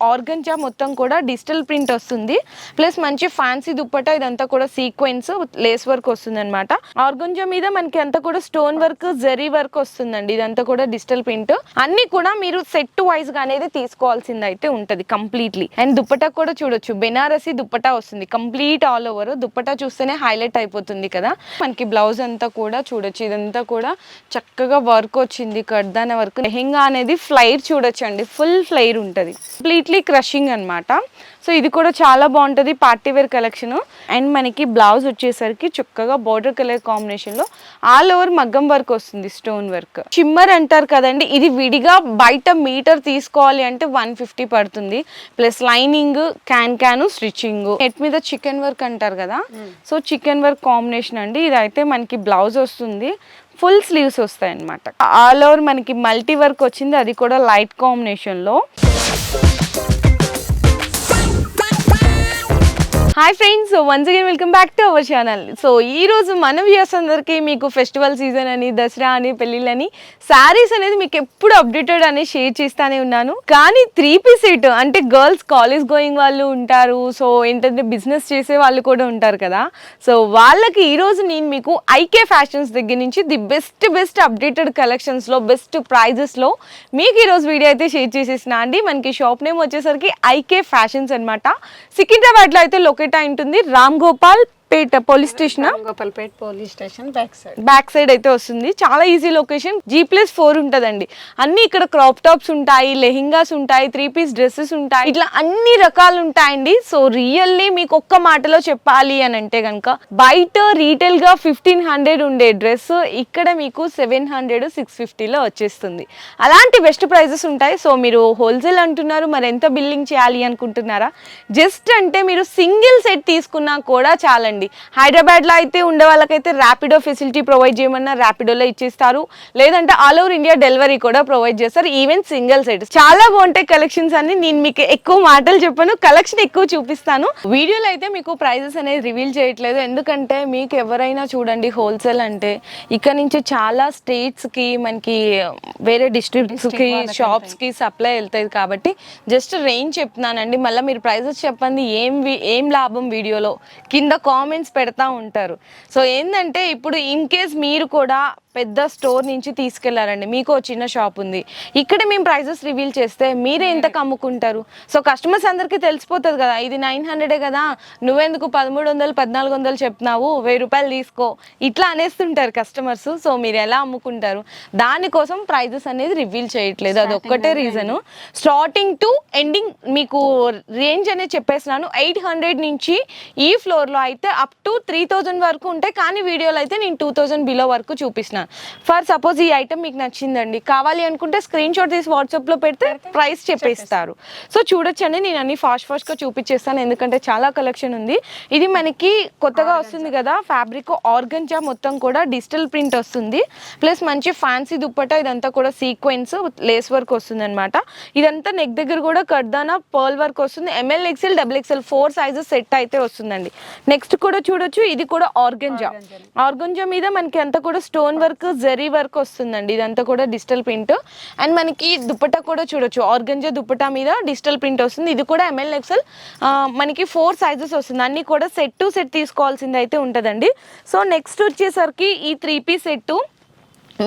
Organza మొత్తం కూడా digital print వస్తుంది. ప్లస్ మంచి ఫ్యాన్సీ దుప్పట ఇదంతా కూడా సీక్వెన్స్ లేస్ వర్క్ వస్తుంది అనమాట ఆర్గంజా మీద మనకి అంతా కూడా స్టోన్ వర్క్ జరీ వర్క్ వస్తుందండి. ఇదంతా కూడా డిజిటల్ ప్రింట్. అన్ని కూడా మీరు సెట్ వైజ్గా అనేది తీసుకోవాల్సింది అయితే ఉంటది కంప్లీట్లీ. అండ్ దుప్పట కూడా చూడొచ్చు. బెనారసి దుప్పట వస్తుంది. Complete all over. దుప్పట చూస్తేనే హైలైట్ అయిపోతుంది కదా. మనకి బ్లౌజ్ అంతా కూడా చూడొచ్చు. ఇదంతా కూడా చక్కగా వర్క్ వచ్చింది. కడ్దాన వర్క్. లెహెంగా అనేది ఫ్లైర్ చూడొచ్చు అండి ఫుల్ ఫ్లైర్ ఉంటుంది. కంప్లీట్లీ క్రషింగ్ అనమాట సో ఇది కూడా చాలా బాగుంటుంది పార్టీ వేర్ కలెక్షన్ అండ్ మనకి బ్లౌజ్ వచ్చేసరికి చక్కగా బార్డర్ కలర్ కాంబినేషన్లో ఆల్ ఓవర్ మగ్గం వర్క్ వస్తుంది స్టోన్ వర్క్ చిమ్మర్ అంటారు కదండి ఇది విడిగా బయట మీటర్ తీసుకోవాలి అంటే వన్ ఫిఫ్టీ పడుతుంది. Plus lining can can stitching net మీద చికెన్ వర్క్ అంటారు కదా. సో చికెన్ వర్క్ కాంబినేషన్ అండి. ఇదైతే మనకి బ్లౌజ్ వస్తుంది. ఫుల్ స్లీవ్స్ వస్తాయి అనమాట ఆల్ ఓవర్ మనకి మల్టీ వర్క్ వచ్చింది అది కూడా లైట్ కాంబినేషన్లో hi friends so once again welcome back to our channel so ఈ రోజు మన వ్యూస్ అందరికీ మీకు ఫెస్టివల్ సీజన్ అని దసరా అని పెళ్ళిళ్ళని శారీస్ అనేది మీకు ఎప్పుడు అప్డేటెడ్ అని షేర్ చేస్తానే ఉన్నాను. కానీ త్రీ పీస్ సెట్ అంటే గర్ల్స్ కాలేజ్ గోయింగ్ వాళ్ళు ఉంటారు సో ఏంటంటే బిజినెస్ చేసే వాళ్ళు కూడా ఉంటారు కదా. సో వాళ్ళకి ఈ రోజు నేను మీకు ఐకే ఫ్యాషన్స్ దగ్గర నుంచి ది బెస్ట్ బెస్ట్ అప్డేటెడ్ కలెక్షన్స్లో బెస్ట్ ప్రైజెస్లో మీకు ఈరోజు వీడియో అయితే షేర్ చేసేసిన అండి. మనకి షాప్ నేమ్ వచ్చేసరికి ఐకే ఫ్యాషన్స్ అనమాట సికింద్రాబాద్లో అయితే లొకేషన్ లొకేట్ అయి ఉంటుంది Ram Gopal Peta police station Gopalpet police station back side back side అయితే వస్తుంది. చాలా easy location G plus four ఉంటుందండి. అన్ని ఇక్కడ క్రాప్ టాప్స్ ఉంటాయి లెహింగాస్ ఉంటాయి త్రీ పీస్ డ్రెస్సెస్ ఉంటాయి. ఇట్లా అన్ని రకాలు ఉంటాయండి. సో రియల్లీ మీకు ఒక్క మాటలో చెప్పాలి అని అంటే కనుక బయట రీటైల్గా ఫిఫ్టీన్ హండ్రెడ్ ఉండే డ్రెస్ ఇక్కడ మీకు సెవెన్ హండ్రెడ్ సిక్స్ ఫిఫ్టీలో వచ్చేస్తుంది. అలాంటి బెస్ట్ ప్రైజెస్ ఉంటాయి. సో మీరు హోల్సేల్ అంటున్నారు మరి ఎంత బిల్లింగ్ చేయాలి అనుకుంటున్నారా? జస్ట్ అంటే మీరు సింగిల్ సెట్ తీసుకున్నా కూడా చాలండి. హైదరాబాద్లో అయితే ఉండే వాళ్ళకైతే ర్యాపిడో ఫెసిలిటీ ప్రొవైడ్ చేయమన్నా ర్యాపిడోలో ఇచ్చేస్తారు. లేదంటే ఆల్ ఓవర్ ఇండియా డెలివరీ కూడా ప్రొవైడ్ చేస్తారు. ఈవెన్ సింగిల్ సెట్ చాలా బాగుంటాయి కలెక్షన్స్ అన్ని. నేను మీకు ఎక్కువ మాటలు చెప్పాను. కలెక్షన్ ఎక్కువ చూపిస్తాను. వీడియోలో అయితే మీకు ప్రైజెస్ అనేది రివీల్ చేయట్లేదు. ఎందుకంటే మీకు ఎవరైనా చూడండి హోల్సేల్ అంటే ఇక్కడ నుంచి చాలా స్టేట్స్కి మనకి వేరే డిస్ట్రిక్ట్స్కి షాప్స్కి సప్లై వెళ్తాయి కాబట్టి జస్ట్ రేంజ్ చెప్తున్నానండి. మళ్ళీ మీరు ప్రైజెస్ చెప్పండి ఏం ఏం లాభం వీడియోలో కింద కామెంట్స్ పెడతా ఉంటారు. సో ఏంటంటే ఇప్పుడు ఇన్ కేస్ మీరు కూడా పెద్ద స్టోర్ నుంచి తీసుకెళ్ళారండి. మీకు చిన్న షాప్ ఉంది. ఇక్కడ మేము ప్రైజెస్ రివీల్ చేస్తే మీరే ఎంతకు అమ్ముకుంటారు సో కస్టమర్స్ అందరికీ తెలిసిపోతుంది కదా ఇది నైన్ హండ్రెడే కదా నువ్వెందుకు పదమూడు వందలు పద్నాలుగు వందలు చెప్తున్నావు వెయ్యి రూపాయలు తీసుకో ఇట్లా అనేస్తుంటారు కస్టమర్స్. సో మీరు ఎలా అమ్ముకుంటారు? దానికోసం ప్రైజెస్ అనేది రివీల్ చేయట్లేదు. అది ఒక్కటే రీజన్. స్టార్టింగ్ టు ఎండింగ్ మీకు రేంజ్ అనేది చెప్పేసినాను ఎయిట్ హండ్రెడ్ నుంచి ఈ ఫ్లోర్లో అయితే అప్ టు త్రీ థౌజండ్ వరకు ఉంటాయి. కానీ వీడియోలో అయితే నేను టూ థౌజండ్ బిలో వరకు చూపిస్తున్నాను. ఫర్ సపోజ్ ఈ ఐటమ్ మీకు నచ్చిందండి కావాలి అనుకుంటే స్క్రీన్ షాట్ తీసి వాట్సాప్లో పెడితే ప్రైస్ చెప్పేస్తారు. సో చూడొచ్చండి నేను అన్ని ఫాస్ట్ ఫాస్ట్గా చూపించేస్తాను ఎందుకంటే చాలా కలెక్షన్ ఉంది. ఇది మనకి కొత్తగా వస్తుంది కదా ఫ్యాబ్రిక్ ఆర్గంజా మొత్తం కూడా డిజిటల్ ప్రింట్ వస్తుంది. ప్లస్ మంచి ఫ్యాన్సీ దుప్పట ఇదంతా కూడా సీక్వెన్స్ లేస్ వర్క్ వస్తుంది అనమాట ఇదంతా నెక్ దగ్గర కూడా కడ్దానా పర్ల్ వర్క్ వస్తుంది. ML XL double XL four sizes set అయితే వస్తుందండి. నెక్స్ట్ కూడా చూడొచ్చు ఇది కూడా ఆర్గంజా ఆర్గంజా మీద మనకి అంతా కూడా stone work work zari work వస్తుందండి. ఇదంతా కూడా డిజిటల్ ప్రింట్. అండ్ మనకి దుప్పటా కూడా చూడొచ్చు. ఆర్గంజా దుప్పటా మీద డిజిటల్ ప్రింట్ వస్తుంది. ఇది కూడా ఎంఎల్ ఎక్సెల్ మనకి ఫోర్ సైజెస్ వస్తుంది. అన్ని కూడా సెట్ టు సెట్ తీసుకోవాల్సింది అయితే ఉంటుందండి. సో నెక్స్ట్ వచ్చేసరికి ఈ త్రీ పీస్ సెట్టు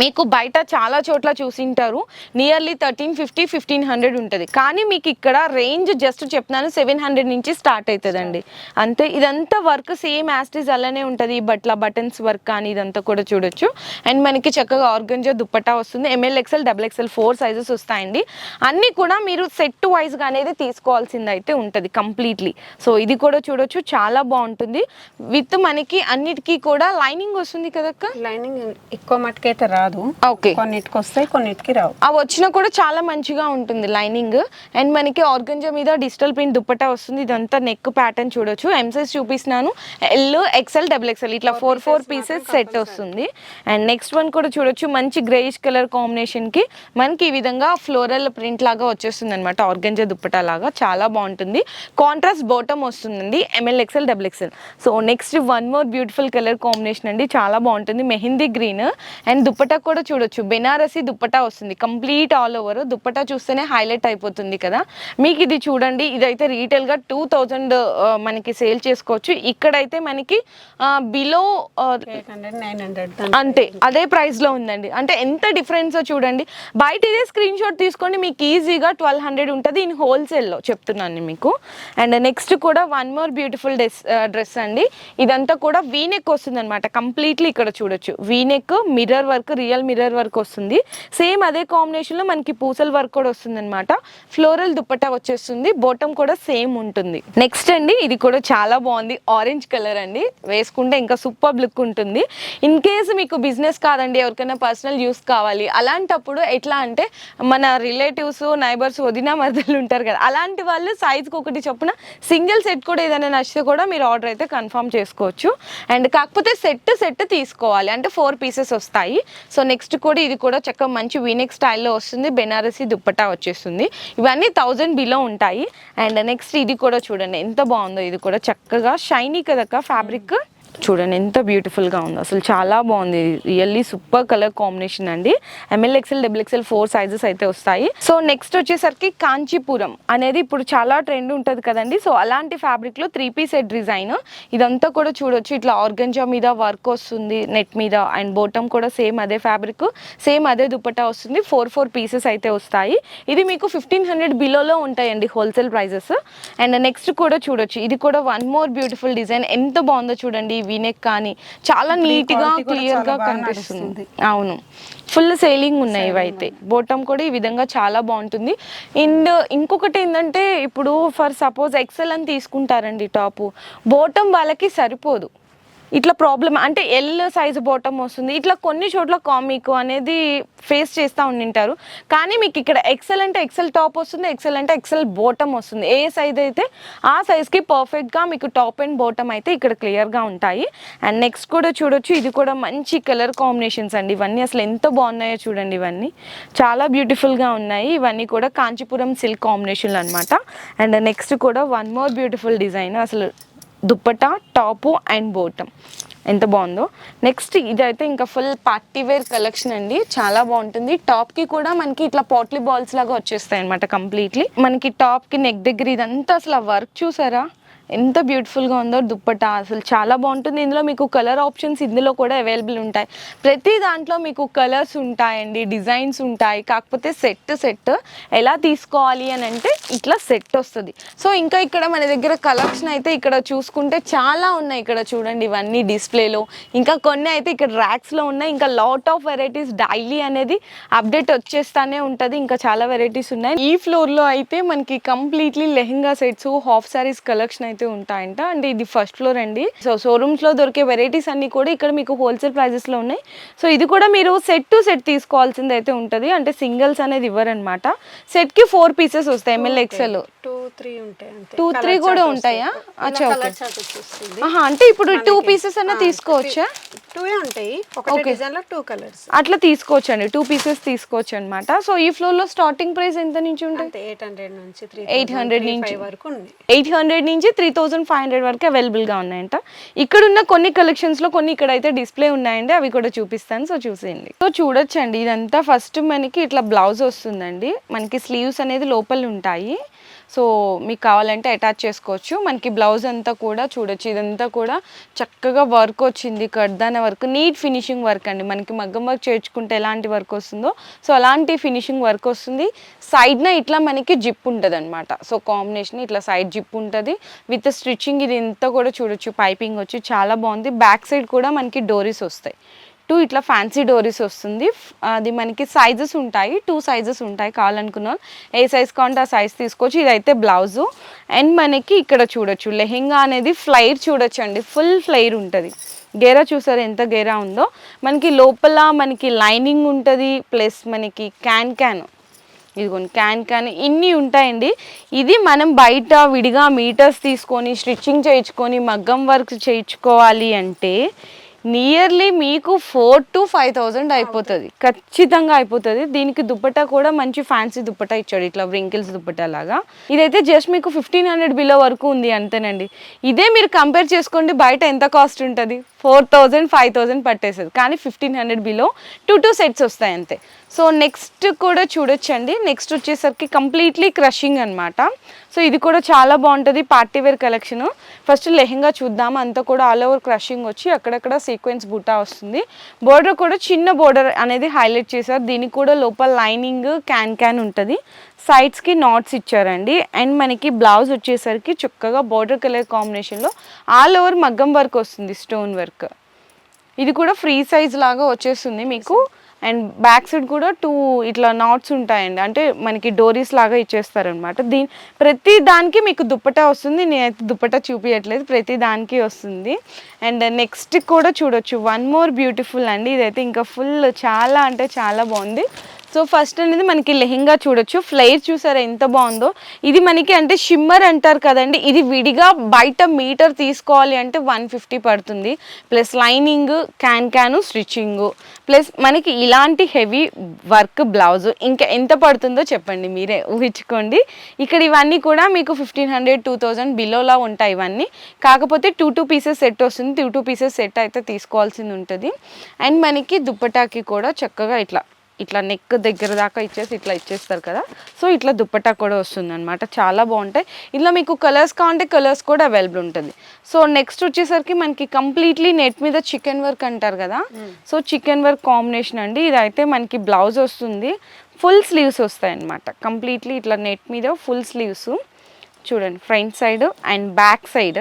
మీకు బయట చాలా చోట్ల చూసింటారు. Nearly thirteen fifty fifteen hundred ఉంటుంది. కానీ మీకు ఇక్కడ రేంజ్ జస్ట్ చెప్తున్నాను సెవెన్ హండ్రెడ్ నుంచి స్టార్ట్ అవుతుందండి అంతే ఇదంతా వర్క్ సేమ్ యాస్టీస్ అలానే ఉంటుంది. బట్ల బటన్స్ వర్క్ కానీ ఇదంతా కూడా చూడొచ్చు. అండ్ మనకి చక్కగా ఆర్గంజా దుప్పటా వస్తుంది. ML XL double XL four sizes వస్తాయండి. అన్నీ కూడా మీరు సెట్ వైజ్గా అనేది తీసుకోవాల్సింది అయితే ఉంటుంది కంప్లీట్లీ సో ఇది కూడా చూడొచ్చు. చాలా బాగుంటుంది. విత్ మనకి అన్నిటికీ కూడా లైనింగ్ వస్తుంది కదక్క? లైనింగ్ ఎక్కువ మటుకైతే రాదు. ఓకే. కొన్నిటికి వస్తాయి కొన్నిటికి రావు. అవి వచ్చినా కూడా చాలా మంచిగా ఉంటుంది లైనింగ్. అండ్ మనకి ఆర్గంజా మీద డిజిటల్ ప్రింట్ దుప్పటా వస్తుంది. ఇదంతా నెక్ ప్యాటర్న్ చూడొచ్చు. ఎం సైజ్ చూపిస్తున్నాను. ఎల్ ఎక్సెల్ డబుల్ ఎక్సెల్ ఇట్లా ఫోర్ ఫోర్ పీసెస్ సెట్ వస్తుంది. అండ్ నెక్స్ట్ వన్ కూడా చూడొచ్చు. మంచి గ్రేయిష్ కలర్ కాంబినేషన్కి మనకి ఈ విధంగా ఫ్లోరల్ ప్రింట్ లాగా వచ్చేస్తుంది అనమాట ఆర్గంజా దుప్పటా లాగా. చాలా బాగుంటుంది. కాంట్రాస్ట్ బాటమ్ వస్తుందండి. ML XL double XL so next one more beautiful colour combination అండి. చాలా బాగుంటుంది. మెహందీ గ్రీన్ అండ్ దుప్పటా దుప్పటా కూడా చూడొచ్చు. బెనారసి దుప్పటా వస్తుంది. Complete all over. దుప్పటా చూస్తేనే హైలైట్ అయిపోతుంది కదా. మీకు ఇది చూడండి. ఇదైతే రీటైల్గా టూ థౌజండ్ మనకి సేల్ చేసుకోవచ్చు. ఇక్కడైతే మనకి బిలో అంతే. అదే ప్రైస్లో ఉందండి. అంటే ఎంత డిఫరెన్స్ చూడండి. బయట ఇదే స్క్రీన్ షాట్ తీసుకోండి. మీకు ఈజీగా ట్వెల్వ్ హండ్రెడ్ ఉంటుంది ఇన్ హోల్సేల్లో చెప్తున్నాను నేను మీకు. అండ్ నెక్స్ట్ కూడా one more beautiful dress dress అండి. ఇదంతా కూడా వీనెక్ వస్తుంది అనమాట కంప్లీట్లీ ఇక్కడ చూడొచ్చు. V neck mirror work real mirror work వస్తుంది. సేమ్ అదే కాంబినేషన్లో మనకి పూసల వర్క్ కూడా వస్తుంది అనమాట ఫ్లోరల్ దుప్పట్టా వచ్చేస్తుంది. బోటం కూడా సేమ్ ఉంటుంది. నెక్స్ట్ అండి ఇది కూడా చాలా బాగుంది. ఆరెంజ్ కలర్ అండి. వేసుకుంటే ఇంకా సూపర్ లుక్ ఉంటుంది. ఇన్ కేస్ మీకు బిజినెస్ కాదండి ఎవరికైనా పర్సనల్ యూస్ కావాలి. అలాంటప్పుడు ఎట్లా అంటే మన రిలేటివ్స్ నైబర్స్ వదిన మరదలు ఉంటారు కదా అలాంటి వాళ్ళు సైజ్కి ఒకటి చొప్పున సింగిల్ సెట్ కూడా ఏదైనా నచ్చితే కూడా మీరు ఆర్డర్ అయితే కన్ఫర్మ్ చేసుకోవచ్చు. అండ్ కాకపోతే సెట్ సెట్ తీసుకోవాలి. అంటే ఫోర్ పీసెస్ వస్తాయి. సో నెక్స్ట్ కూడా ఇది కూడా చక్కగా మంచి వీనెక్ స్టైల్లో వస్తుంది. బెనారసి దుప్పటా వచ్చేస్తుంది. ఇవన్నీ థౌజండ్ బిలో ఉంటాయి. అండ్ నెక్స్ట్ ఇది కూడా చూడండి ఎంత బాగుందో ఇది కూడా. చక్కగా షైనీ కదక్క ఫ్యాబ్రిక్ చూడండి ఎంత బ్యూటిఫుల్గా ఉందో. అసలు చాలా బాగుంది. రియల్లీ సూపర్ కలర్ కాంబినేషన్ అండి. ML XL double XL four sizes అయితే వస్తాయి. సో నెక్స్ట్ వచ్చేసరికి కాంచీపురం అనేది ఇప్పుడు చాలా ట్రెండ్ ఉంటుంది కదండి. సో అలాంటి ఫ్యాబ్రిక్లో త్రీ పీస్ సెట్ డిజైన్ ఇదంతా కూడా చూడొచ్చు. ఇట్లా ఆర్గంజా మీద వర్క్ వస్తుంది నెట్ మీద అండ్ బోటం కూడా సేమ్ అదే ఫ్యాబ్రిక్ సేమ్ అదే దుపట్టా వస్తుంది. ఫోర్ ఫోర్ పీసెస్ అయితే వస్తాయి. ఇది మీకు ఫిఫ్టీన్ హండ్రెడ్ బిలోలో ఉంటాయండి హోల్సేల్ ప్రైజెస్ అండ్ నెక్స్ట్ కూడా చూడొచ్చు. ఇది కూడా వన్ మోర్ బ్యూటిఫుల్ డిజైన్ ఎంత బాగుందో చూడండి. వీనెక్ కానీ చాలా నీట్గా quality కూడా క్లియర్గా చాలా బాగా కనిపిస్తుంది. అవును. ఫుల్ సేలింగ్ ఉన్నాయి ఇవైతే. బోటం కూడా ఈ విధంగా చాలా బాగుంటుంది. అండ్ ఇంకొకటి ఏంటంటే ఇప్పుడు ఫర్ సపోజ్ ఎక్సెల్ అని తీసుకుంటారండి టాపు బోటం వాళ్ళకి సరిపోదు. ఇట్లా ప్రాబ్లం అంటే ఎల్ సైజు బాటమ్ వస్తుంది. ఇట్లా కొన్ని చోట్ల కామిక్ అనేది ఫేస్ చేస్తూ ఉండింటారు. కానీ మీకు ఇక్కడ ఎక్సెల్ అంటే ఎక్సెల్ టాప్ వస్తుంది ఎక్సెల్ అంటే ఎక్సెల్ బాటమ్ వస్తుంది. ఏ సైజ్ అయితే ఆ సైజ్కి పర్ఫెక్ట్గా మీకు టాప్ అండ్ బాటమ్ అయితే ఇక్కడ క్లియర్గా ఉంటాయి. అండ్ నెక్స్ట్ కూడా చూడొచ్చు. ఇది కూడా మంచి కలర్ కాంబినేషన్స్ అండి. ఇవన్నీ అసలు ఎంత బాగున్నాయో చూడండి ఇవన్నీ. చాలా బ్యూటిఫుల్గా ఉన్నాయి. ఇవన్నీ కూడా కాంచీపురం సిల్క్ కాంబినేషన్లు అనమాట అండ్ నెక్స్ట్ కూడా వన్ మోర్ బ్యూటిఫుల్ డిజైన్ అసలు దుప్పటా టాపు అండ్ బోటమ్. ఎంత బాగుందో. నెక్స్ట్ ఇదైతే ఇంకా ఫుల్ పార్టీ వేర్ కలెక్షన్ అండి. చాలా బాగుంటుంది. టాప్కి కూడా మనకి ఇట్లా పాట్లీ బాల్స్ లాగా వచ్చేస్తాయి అనమాట కంప్లీట్లీ మనకి టాప్కి నెక్ దగ్గర ఇదంతా అసలు వర్క్ చూసారా? ఎంత బ్యూటిఫుల్గా ఉందో దుప్పటా అసలు చాలా బాగుంటుంది. ఇందులో మీకు కలర్ ఆప్షన్స్ ఇందులో కూడా అవైలబుల్ ఉంటాయి. ప్రతి దాంట్లో మీకు కలర్స్ ఉంటాయండి డిజైన్స్ ఉంటాయి. కాకపోతే సెట్ సెట్ ఎలా తీసుకోవాలి అని అంటే ఇట్లా సెట్ వస్తుంది. సో ఇంకా ఇక్కడ మన దగ్గర కలెక్షన్ అయితే ఇక్కడ చూసుకుంటే చాలా ఉన్నాయి ఇక్కడ చూడండి. ఇవన్నీ డిస్ప్లేలో ఇంకా కొన్ని అయితే ఇక్కడ ర్యాక్స్లో ఉన్నాయి. ఇంకా లాట్ ఆఫ్ వెరైటీస్ డైలీ అనేది అప్డేట్ వచ్చేస్తానే ఉంటుంది. ఇంకా చాలా వెరైటీస్ ఉన్నాయి. ఈ ఫ్లోర్లో అయితే మనకి completely lehenga sets half saris collection అయితే ఉంటాయంట. అంటే ఇది ఫస్ట్ ఫ్లోర్ అండి. సో షోరూమ్స్లో దొరికే వెరైటీస్ అన్ని కూడా ఇక్కడ మీకు హోల్సేల్ ప్రైజెస్లో ఉన్నాయి. సో ఇది కూడా మీరు సెట్ టు సెట్ తీసుకోవాల్సింది అయితే ఉంటుంది. అంటే సింగిల్స్ అనేది ఇవ్వరనమాట సెట్కి ఫోర్ పీసెస్ వస్తాయి. ఎంఎల్ ఎక్సెల్ టూ త్రీ ఉంటాయి Colour three కూడా ఉంటాయా? అచ్చా, అంటే ఇప్పుడు టూ పీసెస్ అన్న తీసుకోవచ్చా? టూ ఉంటాయి. ఒకటే డిజైన్లో టూ కలర్స్ అట్లా తీసుకోవచ్చు అండి టూ పీసెస్ తీసుకోవచ్చు అనమాట సో ఈ ఫ్లోర్లో స్టార్టింగ్ ప్రైస్ ఎంత నుంచి ఉంటుంది ఎయిట్ హండ్రెడ్ నుంచి త్రీ 800 నుంచి. వరకు ఎయిట్ హండ్రెడ్ నుంచి త్రీ థౌజండ్ ఫైవ్ హండ్రెడ్ వరకు అవైలబుల్గా ఉన్నాయంట. ఇక్కడ ఉన్న కొన్ని కలెక్షన్స్లో కొన్ని ఇక్కడ అయితే డిస్ప్లే ఉన్నాయండి. అవి కూడా చూపిస్తాను. సో చూసేయండి. సో చూడొచ్చండి. ఇదంతా ఫస్ట్ మనకి ఇట్లా బ్లౌజ్ వస్తుందండి. మనకి స్లీవ్స్ అనేది లోపల ఉంటాయి. సో మీకు కావాలంటే అటాచ్ చేసుకోవచ్చు. మనకి బ్లౌజ్ అంతా కూడా చూడొచ్చు. ఇదంతా కూడా చక్కగా వర్క్ వచ్చింది. కడ్దాన వర్క్ నీట్ ఫినిషింగ్ వర్క్ అండి. మనకి మగ్గం వర్క్ చేర్చుకుంటే ఎలాంటి వర్క్ వస్తుందో. సో అలాంటి ఫినిషింగ్ వర్క్ వస్తుంది. సైడ్న ఇట్లా మనకి జిప్ ఉంటుంది అనమాట సో కాంబినేషన్ ఇట్లా సైడ్ జిప్ ఉంటుంది. విత్ స్టిచ్చింగ్ ఇది ఇంత కూడా చూడొచ్చు. పైపింగ్ వచ్చి చాలా బాగుంది. బ్యాక్ సైడ్ కూడా మనకి డోరీస్ వస్తాయి. టూ ఇట్లా ఫ్యాన్సీ డోరీస్ వస్తుంది. అది మనకి సైజెస్ ఉంటాయి. టూ సైజెస్ ఉంటాయి కావాలనుకున్న వాళ్ళు. ఏ సైజ్ కావాలంటే ఆ సైజ్ తీసుకోవచ్చు. ఇదైతే బ్లౌజు. అండ్ మనకి ఇక్కడ చూడొచ్చు. లెహెంగా అనేది ఫ్లైర్ చూడొచ్చు అండి ఫుల్ ఫ్లైర్ ఉంటుంది. గేరా చూసారు? ఎంత గేరా ఉందో. మనకి లోపల మనకి లైనింగ్ ఉంటుంది. ప్లస్ మనకి క్యాన్ క్యాన్ ఇదిగోండి క్యాన్ క్యాన్ ఇన్ని ఉంటాయండి. ఇది మనం బయట విడిగా మీటర్స్ తీసుకొని స్టిచ్చింగ్ చేయించుకొని మగ్గం వర్క్ చేయించుకోవాలి అంటే నియర్లీ మీకు ఫోర్ టు ఫైవ్ థౌజండ్ అయిపోతుంది. ఖచ్చితంగా అయిపోతుంది. దీనికి దుప్పటా కూడా మంచి ఫ్యాన్సీ దుప్పటా ఇచ్చాడు. ఇట్లా వ్రింకిల్స్ దుప్పటా లాగా. ఇదైతే జస్ట్ మీకు ఫిఫ్టీన్ హండ్రెడ్ బిలో వరకు ఉంది అంతేనండి. ఇదే మీరు కంపేర్ చేసుకోండి బయట ఎంత కాస్ట్ ఉంటుంది? ఫోర్ థౌజండ్ ఫైవ్ థౌజండ్ పట్టేస్తుంది. కానీ fifteen hundred below two two sets వస్తాయి అంతే. సో నెక్స్ట్ కూడా చూడొచ్చండి. నెక్స్ట్ వచ్చేసరికి కంప్లీట్లీ క్రషింగ్ అన్నమాట. సో ఇది కూడా చాలా బాగుంటుంది party wear collection. First lehenga చూద్దాం. అంతా కూడా ఆల్ ఓవర్ క్రషింగ్ వచ్చి అక్కడక్కడ సీక్వెన్స్ బూటా వస్తుంది. బోర్డర్ కూడా చిన్న బోర్డర్ అనేది హైలైట్ చేశారు. దీనికి కూడా లోపల లైనింగ్ క్యాన్ క్యాన్ ఉంటుంది. సైడ్స్కి నాట్స్ ఇచ్చారండి. అండ్ మనకి బ్లౌజ్ వచ్చేసరికి చక్కగా బోర్డర్ కలర్ కాంబినేషన్లో ఆల్ ఓవర్ మగ్గం వర్క్ వస్తుంది స్టోన్ వర్క్ ఇది కూడా ఫ్రీ సైజ్ లాగా వచ్చేస్తుంది మీకు. అండ్ బ్యాక్ సైడ్ కూడా టూ ఇట్లా నాట్స్ ఉంటాయండి. అంటే మనకి డోరీస్ లాగా ఇచ్చేస్తారనమాట దీని ప్రతి దానికి మీకు దుప్పటా వస్తుంది. నేనైతే దుప్పటా చూపించట్లేదు ప్రతి దానికి వస్తుంది. అండ్ నెక్స్ట్ కూడా చూడొచ్చు. వన్ మోర్ బ్యూటిఫుల్ అండి. ఇదైతే ఇంకా ఫుల్ చాలా అంటే చాలా బాగుంది. సో ఫస్ట్ అనేది మనకి లెహెంగా చూడొచ్చు. ఫ్లైర్ చూసారా ఎంత బాగుందో? ఇది మనకి అంటే షిమ్మర్ అంటారు కదండి. ఇది విడిగా బయట మీటర్ తీసుకోవాలి అంటే వన్ ఫిఫ్టీ పడుతుంది. Plus lining can can stitching. Plus మనకి ఇలాంటి హెవీ వర్క్ బ్లౌజ్ ఇంకా ఎంత పడుతుందో చెప్పండి మీరే ఊహించుకోండి. ఇక్కడ ఇవన్నీ కూడా మీకు ఫిఫ్టీన్ హండ్రెడ్ టూ థౌజండ్ బిలోలా ఉంటాయి ఇవన్నీ. కాకపోతే టూ టూ పీసెస్ సెట్ వస్తుంది. టూ టూ పీసెస్ సెట్ అయితే తీసుకోవాల్సింది ఉంటుంది. అండ్ మనకి దుప్పటాకి కూడా చక్కగా ఇట్లా ఇట్లా నెక్ దగ్గర దాకా ఇచ్చేసి ఇట్లా ఇచ్చేస్తారు కదా. సో ఇట్లా దుప్పట్టా కూడా వస్తుంది అనమాట చాలా బాగుంటాయి. ఇందులో మీకు కలర్స్ కావాలంటే కలర్స్ కూడా అవైలబుల్ ఉంటుంది. సో నెక్స్ట్ వచ్చేసరికి మనకి కంప్లీట్లీ నెట్ మీద చికెన్ వర్క్ అంటారు కదా. సో చికెన్ వర్క్ కాంబినేషన్ అండి. ఇదైతే మనకి బ్లౌజ్ వస్తుంది. ఫుల్ స్లీవ్స్ వస్తాయి అనమాట కంప్లీట్లీ ఇట్లా నెట్ మీద ఫుల్ స్లీవ్స్ చూడండి front side and back side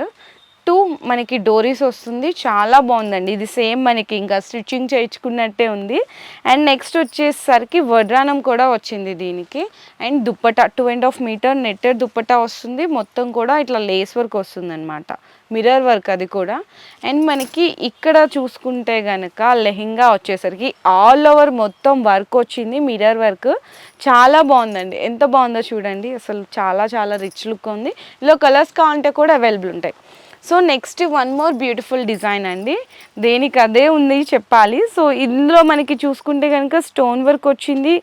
two మనకి డోరీస్ వస్తుంది. చాలా బాగుందండి. ఇది సేమ్ మనకి ఇంకా స్టిచ్చింగ్ చేయించుకున్నట్టే ఉంది. అండ్ నెక్స్ట్ వచ్చేసరికి వడ్రానం కూడా వచ్చింది దీనికి. And dupatta two and half metre netted dupatta వస్తుంది. మొత్తం కూడా ఇట్లా లేస్ వర్క్ వస్తుంది అనమాట మిర్రర్ వర్క్ అది కూడా. అండ్ మనకి ఇక్కడ చూసుకుంటే కనుక లెహెంగా వచ్చేసరికి ఆల్ ఓవర్ మొత్తం వర్క్ వచ్చింది. మిర్రర్ వర్క్ చాలా బాగుందండి. ఎంత బాగుందో చూడండి. అసలు చాలా చాలా రిచ్ లుక్ ఉంది. ఇందులో కలర్స్ కావాలంటే కూడా అవైలబుల్ ఉంటాయి. So next one more beautiful design అండి. దేనికి అదే ఉంది చెప్పాలి. సో ఇందులో మనకి చూసుకుంటే కనుక స్టోన్ వర్క్ వచ్చింది.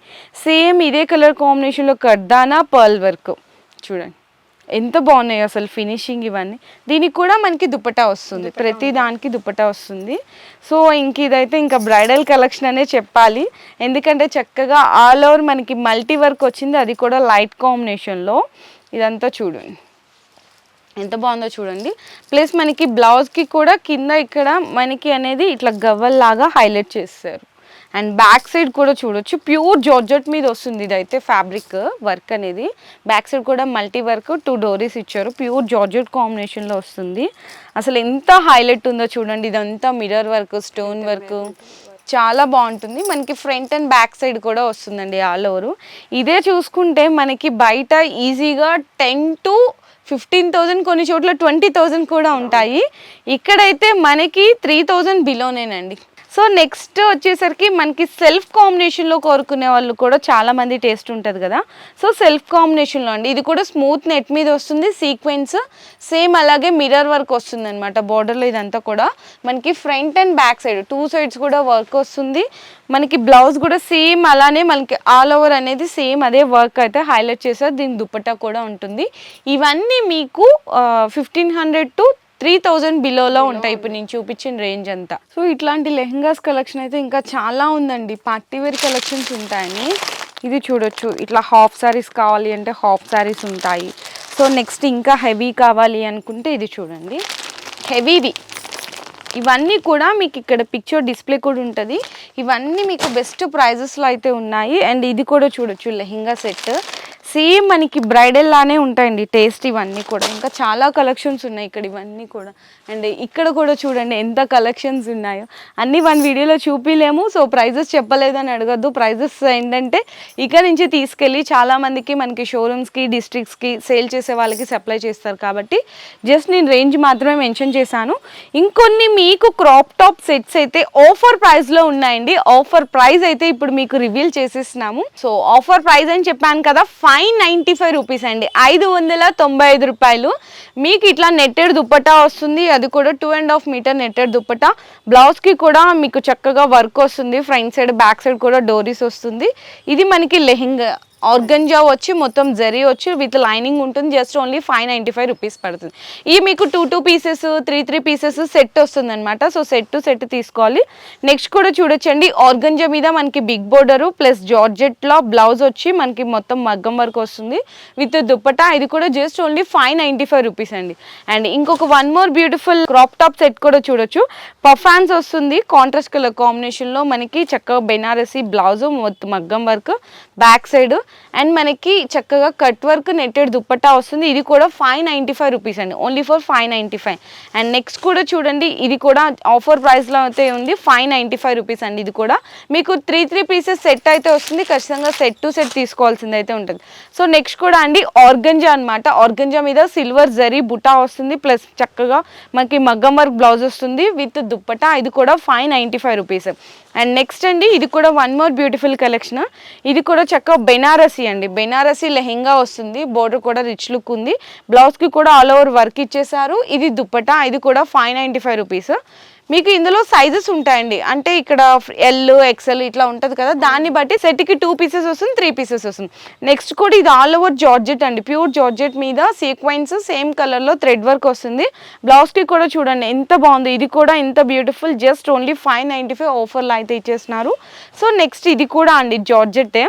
సేమ్ ఇదే కలర్ కాంబినేషన్లో కర్దానా పర్ల్ వర్క్. చూడండి. ఎంత బాగున్నాయి అసలు ఫినిషింగ్ ఇవన్నీ. దీనికి కూడా మనకి దుపట్టా వస్తుంది. ప్రతి దానికి దుపట్టా వస్తుంది. సో ఇంక ఇదైతే ఇంకా బ్రైడల్ కలెక్షన్ అనే చెప్పాలి. ఎందుకంటే చక్కగా ఆల్ ఓవర్ మనకి మల్టీ వర్క్ వచ్చింది. అది కూడా లైట్ కాంబినేషన్లో ఇదంతా చూడండి. ఎంత బాగుందో చూడండి. ప్లస్ మనకి బ్లౌజ్కి కూడా కింద ఇక్కడ మనకి అనేది ఇట్లా గవ్వల్లాగా హైలైట్ చేస్తారు. అండ్ బ్యాక్ సైడ్ కూడా చూడొచ్చు. ప్యూర్ జార్జెట్ మీద వస్తుంది ఇదైతే ఫ్యాబ్రిక్ వర్క్ అనేది. బ్యాక్ సైడ్ కూడా మల్టీ వర్క్ టూ డోరీస్ ఇచ్చారు. ప్యూర్ జార్జెట్ కాంబినేషన్లో వస్తుంది. అసలు ఎంత హైలైట్ ఉందో చూడండి. ఇదంతా మిర్రర్ వర్క్ స్టోన్ వర్క్ చాలా బాగుంటుంది. మనకి ఫ్రంట్ అండ్ బ్యాక్ సైడ్ కూడా వస్తుందండి ఆల్ ఓవర్ ఇదే చూసుకుంటే మనకి బయట ఈజీగా టెన్ టు ఫిఫ్టీన్ థౌజండ్ కొన్ని చోట్ల ట్వంటీ థౌజండ్ కూడా ఉంటాయి. ఇక్కడైతే మనకి త్రీ థౌజండ్ బిలోనేనండి. సో నెక్స్ట్ వచ్చేసరికి మనకి సెల్ఫ్ కాంబినేషన్లో కోరుకునే వాళ్ళు కూడా చాలామంది టేస్ట్ ఉంటుంది కదా. సో సెల్ఫ్ కాంబినేషన్లో అండి ఇది కూడా స్మూత్ నెట్ మీద వస్తుంది సీక్వెన్స్ సేమ్ అలాగే మిర్రర్ వర్క్ వస్తుంది అనమాట బార్డర్లో ఇదంతా కూడా. మనకి front and back side two sides కూడా వర్క్ వస్తుంది. మనకి బ్లౌజ్ కూడా సేమ్ అలానే మనకి ఆల్ ఓవర్ అనేది సేమ్ అదే వర్క్ అయితే హైలైట్ చేశారు దీని దుపట్టా కూడా ఉంటుంది. ఇవన్నీ మీకు fifteen hundred to three thousand బిలోలో ఉంటాయి. ఇప్పుడు నేను చూపించిన రేంజ్ అంతా. సో ఇట్లాంటి లెహంగాస్ కలెక్షన్ అయితే ఇంకా చాలా ఉందండి. పార్టీ వేర్ కలెక్షన్స్ ఉంటాయని. ఇది చూడొచ్చు. ఇట్లా హాఫ్ సారీస్ కావాలి అంటే హాఫ్ సారీస్ ఉంటాయి. సో నెక్స్ట్ ఇంకా హెవీ కావాలి అనుకుంటే ఇది చూడండి. హెవీది ఇవన్నీ కూడా మీకు ఇక్కడ పిక్చర్ డిస్ప్లే కూడా ఉంటుంది. ఇవన్నీ మీకు బెస్ట్ ప్రైజెస్లో అయితే ఉన్నాయి. అండ్ ఇది కూడా చూడొచ్చు లెహంగా సెట్. సేమ్ మనకి బ్రైడల్ లానే ఉంటాయండి టేస్ట్ ఇవన్నీ కూడా. ఇంకా చాలా కలెక్షన్స్ ఉన్నాయి ఇక్కడ ఇవన్నీ కూడా. అండ్ ఇక్కడ కూడా చూడండి ఎంత కలెక్షన్స్ ఉన్నాయో. అన్ని వన్ వీడియోలో చూపిలేము సో ప్రైజెస్ చెప్పలేదని అడగద్దు. ప్రైజెస్ ఏంటంటే ఇక్కడ నుంచి తీసుకెళ్ళి చాలామందికి మనకి షోరూమ్స్కి డిస్ట్రిక్ట్స్కి సేల్ చేసే వాళ్ళకి సప్లై చేస్తారు కాబట్టి జస్ట్ నేను రేంజ్ మాత్రమే మెన్షన్ చేశాను. ఇంకొన్ని మీకు క్రాప్ టాప్ సెట్స్ అయితే ఆఫర్ ప్రైస్లో ఉన్నాయండి. ఆఫర్ ప్రైస్ అయితే ఇప్పుడు మీకు రివీల్ చేసేస్తున్నాము. సో ఆఫర్ ప్రైస్ అని చెప్పాను కదా ఫైవ్ నైంటీ ఫైవ్ రూపీస్ అండి. ఐదు వందల తొంభై ఐదు రూపాయలు. మీకు ఇట్లా నెట్టెడ్ దుప్పటా వస్తుంది. అది కూడా two and half metre netted dupatta. బ్లౌజ్కి కూడా మీకు చక్కగా వర్క్ వస్తుంది. ఫ్రంట్ సైడ్ బ్యాక్ సైడ్ కూడా డోరీస్ వస్తుంది. ఇది మనకి లెహెంగా ఆర్గంజా వచ్చి మొత్తం జరీ వచ్చి విత్ లైనింగ్ ఉంటుంది just only five ninety five rupees పడుతుంది. ఈ మీకు two two pieces three three pieces set వస్తుంది అనమాట సో సెట్ టు సెట్ తీసుకోవాలి. నెక్స్ట్ కూడా చూడొచ్చండి ఆర్గంజా మీద మనకి బిగ్ బోర్డరు ప్లస్ జార్జెట్లో బ్లౌజ్ వచ్చి మనకి మొత్తం మగ్గం వరకు వస్తుంది. విత్ దుప్పటా ఇది కూడా just only five ninety five rupees అండి. అండ్ ఇంకొక one more beautiful crop top set కూడా చూడొచ్చు. పఫాన్స్ వస్తుంది కాంట్రాస్ట్ కలర్ కాంబినేషన్లో మనకి చక్కగా బెనారసీ బ్లౌజ్ మొత్తం మగ్గం వర్క్ బ్యాక్ సైడ్. అండ్ మనకి చక్కగా కట్ వర్క్ నెట్టెడ్ దుప్పట్టా వస్తుంది. ఇది కూడా ఫైవ్ నైంటీ ఫైవ్ రూపీస్ అండి. Only for five ninety five and next కూడా చూడండి ఇది కూడా ఆఫర్ ప్రైస్లో అయితే ఉంది. ఫైవ్ నైంటీ ఫైవ్ రూపీస్ అండి ఇది కూడా. మీకు త్రీ త్రీ పీసెస్ సెట్ అయితే వస్తుంది. ఖచ్చితంగా సెట్ టు సెట్ తీసుకోవాల్సింది అయితే ఉంటుంది. సో నెక్స్ట్ కూడా అండి ఆర్గంజా అనమాట ఆర్గంజా మీద సిల్వర్ జరీ బుటా వస్తుంది. ప్లస్ చక్కగా మనకి మగ్గం వర్క్ బ్లౌజ్ వస్తుంది. విత్ దుప్పటా ఇది కూడా five ninety five rupees and next అండి ఇది కూడా వన్ మోర్ బ్యూటిఫుల్ కలెక్షన్ ఇది కూడా చక్కగా బెనారసీ అండి. బెనారసీ లెహెంగా వస్తుంది. బోర్డర్ కూడా రిచ్ లుక్ ఉంది. బ్లౌజ్కి కూడా ఆల్ ఓవర్ వర్క్ ఇచ్చేసారు ఇది దుప్పటా ఇది కూడా ఫైవ్ నైంటీ ఫైవ్ రూపీస్. మీకు ఇందులో సైజెస్ ఉంటాయండి. అంటే ఇక్కడ ఎల్ ఎక్సెల్ ఇట్లా ఉంటుంది కదా దాన్ని బట్టి సెట్కి టూ పీసెస్ వస్తుంది త్రీ పీసెస్ వస్తుంది. నెక్స్ట్ కూడా ఇది ఆల్ ఓవర్ జార్జెట్ అండి. ప్యూర్ జార్జెట్ మీద సీక్వెన్స్ సేమ్ కలర్లో థ్రెడ్ వర్క్ వస్తుంది. బ్లౌజ్కి కూడా చూడండి ఎంత బాగుంది. ఇది కూడా ఎంత beautiful just only five ninety five ఆఫర్లో అయితే ఇచ్చేస్తున్నారు. సో నెక్స్ట్ ఇది కూడా అండి జార్జెట్టే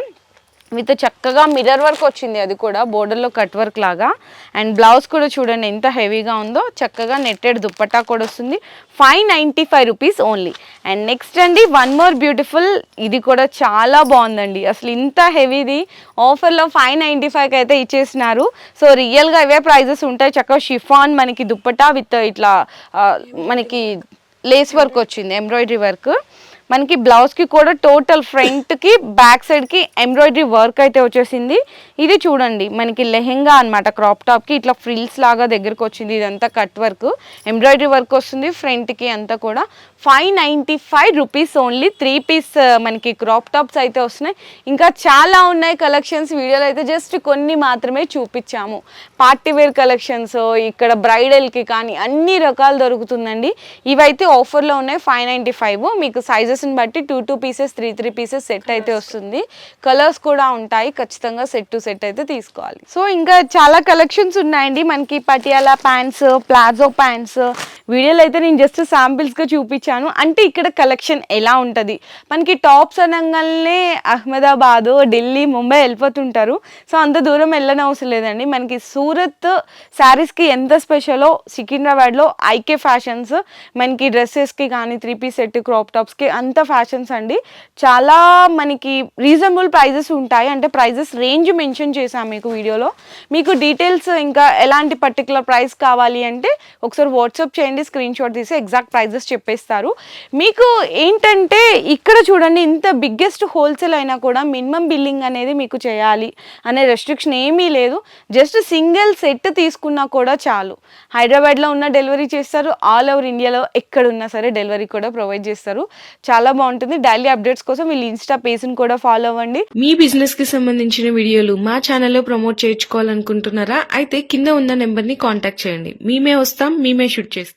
విత్ చక్కగా మిర్రర్ వర్క్ వచ్చింది అది కూడా బోర్డర్లో కట్ వర్క్ లాగా. అండ్ బ్లౌజ్ కూడా చూడండి ఎంత హెవీగా ఉందో చక్కగా నెట్టెడ్ దుప్పట్టా కూడా వస్తుంది. Five ninety five rupees only. And next అండి వన్ మోర్ బ్యూటిఫుల్ ఇది కూడా చాలా బాగుందండి. అసలు ఇంత హెవీది ఆఫర్లో ఫైవ్ నైంటీ ఫైవ్కి అయితే ఇచ్చేసినారు. సో రియల్గా ఇవే ప్రైజెస్ ఉంటాయి. చక్కగా షిఫాన్ మనకి దుప్పట్టా విత్ ఇట్లా మనకి లేస్ వర్క్ వచ్చింది ఎంబ్రాయిడరీ వర్క్. మనకి బ్లౌజ్కి కూడా టోటల్ ఫ్రంట్కి బ్యాక్ సైడ్కి ఎంబ్రాయిడరీ వర్క్ అయితే వచ్చేసింది. ఇది చూడండి మనకి లెహెంగా అనమాట క్రాప్ టాప్కి ఇట్లా ఫ్రిల్స్ లాగా దగ్గరకు వచ్చింది ఇదంతా కట్ వర్క్ ఎంబ్రాయిడరీ వర్క్ వస్తుంది ఫ్రంట్కి అంతా కూడా. Five ninety five rupees only three piece మనకి క్రాప్ టాప్స్ అయితే వస్తున్నాయి. ఇంకా చాలా ఉన్నాయి కలెక్షన్స్ వీడియోలో అయితే జస్ట్ కొన్ని మాత్రమే చూపించాము. పార్టీ వేర్ కలెక్షన్స్ ఇక్కడ బ్రైడల్కి కానీ అన్ని రకాలు దొరుకుతుందండి. ఇవైతే ఆఫర్లో ఉన్నాయి ఫైవ్ నైంటీ ఫైవ్ మీకు సైజెస్ని బట్టి two two pieces three three pieces set అయితే వస్తుంది. కలర్స్ కూడా ఉంటాయి. ఖచ్చితంగా సెట్ టు సెట్ అయితే తీసుకోవాలి. సో ఇంకా చాలా కలెక్షన్స్ ఉన్నాయండి. మనకి పటియాలా ప్యాంట్స్ ప్లాజో ప్యాంట్స్. వీడియోలో అయితే నేను జస్ట్ శాంపిల్స్గా చూపించాను. అంటే ఇక్కడ కలెక్షన్ ఎలా ఉంటుంది? మనకి టాప్స్ అనగానే అహ్మదాబాద్ ఢిల్లీ ముంబై వెళ్ళిపోతుంటారు. సో అంత దూరం వెళ్ళనవసరం లేదండి. మనకి సూరత్ శారీస్కి ఎంత స్పెషలో సికింద్రాబాద్లో ఐకే ఫ్యాషన్స్ మనకి డ్రెస్సెస్కి కానీ త్రీ పీస్ సెట్ క్రాప్ టాప్స్కి అంత ఫ్యాషన్స్ అండి. చాలా మనకి రీజనబుల్ ప్రైజెస్ ఉంటాయి. అంటే ప్రైజెస్ రేంజ్ మెన్షన్ చేశాను మీకు వీడియోలో. మీకు డీటెయిల్స్ ఇంకా ఎలాంటి పర్టికులర్ ప్రైస్ కావాలి అంటే ఒకసారి వాట్సాప్ చేయండి స్క్రీన్ షాట్ తీసి ఎగ్జాక్ట్ ప్రైజెస్ చెప్పేస్తారు. మీకు ఏంటంటే ఇక్కడ చూడండి ఇంత బిగ్గెస్ట్ హోల్సేల్ అయినా కూడా మినిమం బిల్లింగ్ అనేది మీకు చేయాలి అనే రెస్ట్రిక్షన్ ఏమీ లేదు. జస్ట్ సింగిల్ సెట్ తీసుకున్నా కూడా చాలు. హైదరాబాద్లో ఉన్న డెలివరీ చేస్తారు. ఆల్ ఓవర్ ఇండియాలో ఎక్కడున్నా సరే డెలివరీ కూడా ప్రొవైడ్ చేస్తారు. చాలా బాగుంటుంది. డైలీ అప్డేట్స్ కోసం వీళ్ళు ఇన్స్టా పేజ్ని కూడా ఫాలో అవ్వండి. మీ బిజినెస్కి సంబంధించిన వీడియోలు మా ఛానల్లో ప్రమోట్ చేయించుకోవాలనుకుంటున్నారా? అయితే కింద ఉన్న నెంబర్ని కాంటాక్ట్ చేయండి. మేమే వస్తాం మేమే షూట్ చేస్తాం.